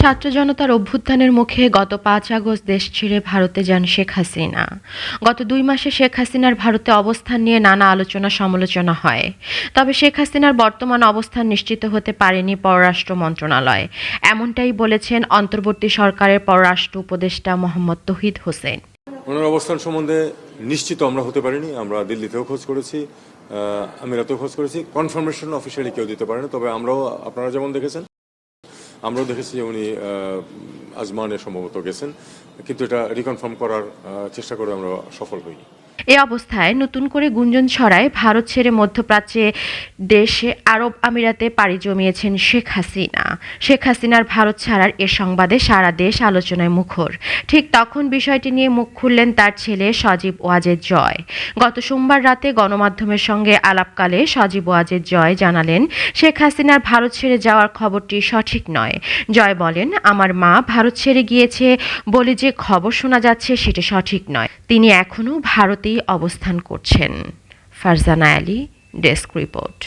ছাত্র জনতার অভ্যুত্থানের মুখে গত পাঁচ আগস্ট দেশ ছেড়ে ভারতে যান শেখ হাসিনা। গত দুই মাসে শেখ হাসিনার ভারতে অবস্থান নিয়ে নানা আলোচনা সমালোচনা হয়। তবে শেখ হাসিনার বর্তমান অবস্থান নিশ্চিত হতে পারেনি পররাষ্ট্র মন্ত্রণালয়। এমনটাই বলেছেন অন্তর্বর্তী সরকারের পররাষ্ট্র উপদেষ্টা মোহাম্মদ তহিদ হোসেন। ওনার অবস্থান সম্বন্ধে নিশ্চিত আমরা হতে পারিনি। আমরা দিল্লিতেও খোঁজ করেছি আমিরাতেও খোঁজ করেছি। কনফার্মেশন অফিসিয়ালি কেউ দিতে পারেনি। তবে আমরাও, আপনারা যেমন দেখেছেন আমরাও দেখেছি যে উনি আজমানে সম্ভবত গেছেন, কিন্তু এটা রিকনফার্ম করার চেষ্টা করে আমরা সফল হইনি। এ অবস্থায় নতুন করে গুঞ্জন ছড়ায় ভারত ছেড়ে মধ্যপ্রাচ্যে দেশে আরব আমিরাতে পাড়ি জমিয়েছেন শেখ হাসিনা। শেখ হাসিনার ভারত ছাড়ার এ সংবাদে সারা দেশ আলোচনায় মুখর। ঠিক তখন বিষয়টি নিয়ে মুখ খুললেন তার ছেলে সজীব ওয়াজেদ জয়। গত সোমবার রাতে গণমাধ্যমের সঙ্গে আলাপকালে সজীব ওয়াজেদ জয় জানালেন, শেখ হাসিনার ভারত ছেড়ে যাওয়ার খবরটি সঠিক নয়। জয় বলেন, আমার মা ভারত ছেড়ে গিয়েছে বলে যে খবর শোনা যাচ্ছে সেটা সঠিক নয়। তিনি এখনও ভারতেই অবস্থান করছেন। Farzana Ali desk report.